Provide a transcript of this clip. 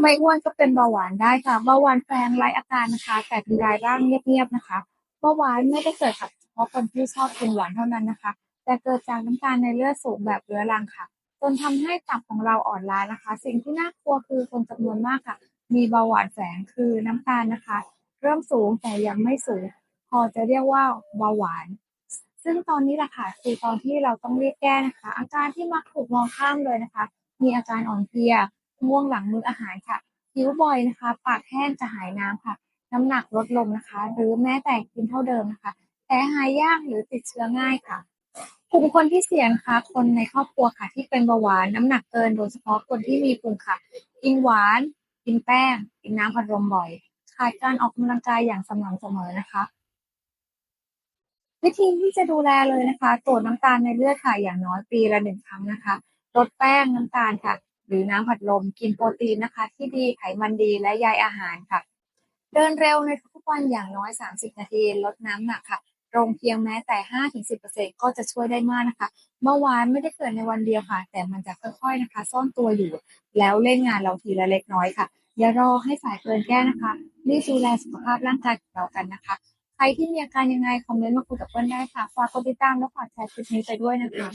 ไม่อ้วนก็เป็นเบาหวานได้ค่ะเบาหวานแฝงไร้อาการนะคะ แต่เป็นรายร่างเงียบๆนะคะเบาหวานไม่ได้เกิดกับเฉพาะคนที่ชอบกินหวานเท่านั้นนะคะ แต่เกิดจากน้ำตาลในเลือดสูงแบบเรื้อรังค่ะจนทำให้ตับของเราอ่อนล้านะคะ สิ่งที่น่ากลัวคือคนจำนวนมากค่ะ มีเบาหวานแฝงคือน้ำตาลนะคะ เริ่มสูงแต่ยังไม่สูง พอจะเรียกว่าเบาหวาน ซึ่งตอนนี้แหละค่ะคือตอนที่เราต้องรีบแก้นะคะ อาการที่มักถูกมองข้ามเลยนะคะ มีอาการอ่อนเพลีย ง่วงหลังมื้ออาหารค่ะหิวบ่อยนะคะ ปากแห้งจะหายน้ำค่ะ น้ำหนักลดลงนะคะ หรือแม้แต่กินเท่าเดิมนะคะแผลหายยากหรือติดเชื้อง่ายค่ะกลุ่มคนที่เสี่ยงนะคะคนในครอบครัวค่ะ ที่เป็นเบาหวานน้ำหนักเกินโดยเฉพาะคนที่มีภูมิค่ะ กินหวาน กินแป้ง กินน้ำอัดลมบ่อยขาดการออกกำลังกายอย่างสม่ำเสมอนะคะ วิธีที่จะดูแลเลยนะคะ ตรวจน้ำตาลในเลือดค่ะอย่างน้อยปีละหนึ่งครั้งนะคะลดแป้งน้ำตาลค่ะ หรือน้ำผัดลมกินโปรตีนนะคะ ที่ดีไขมันดีและใยอาหารค่ะ เดินเร็วในทุกวันอย่างน้อย 30 นาทีลดน้ำหนักค่ะลงเพียงแม้แต่ 5-10%ก็จะช่วยได้มากนะคะ เมื่อวานไม่ได้เกิดในวันเดียวค่ะ แต่มันจะค่อยๆนะคะ ซ่อนตัวอยู่ แล้วเล่นงานเราทีละเล็กน้อยค่ะ อย่ารอให้สายเกินแก้นะคะรีบดูแลสุขภาพร่างกายของเรากันนะคะ ใครที่มีอาการยังไง คอมเมนต์มาคุยกับเปิ้ลได้ค่ะ ฝากกดติดตามและฝากแชร์คลิปนี้ไปด้วยนะคะ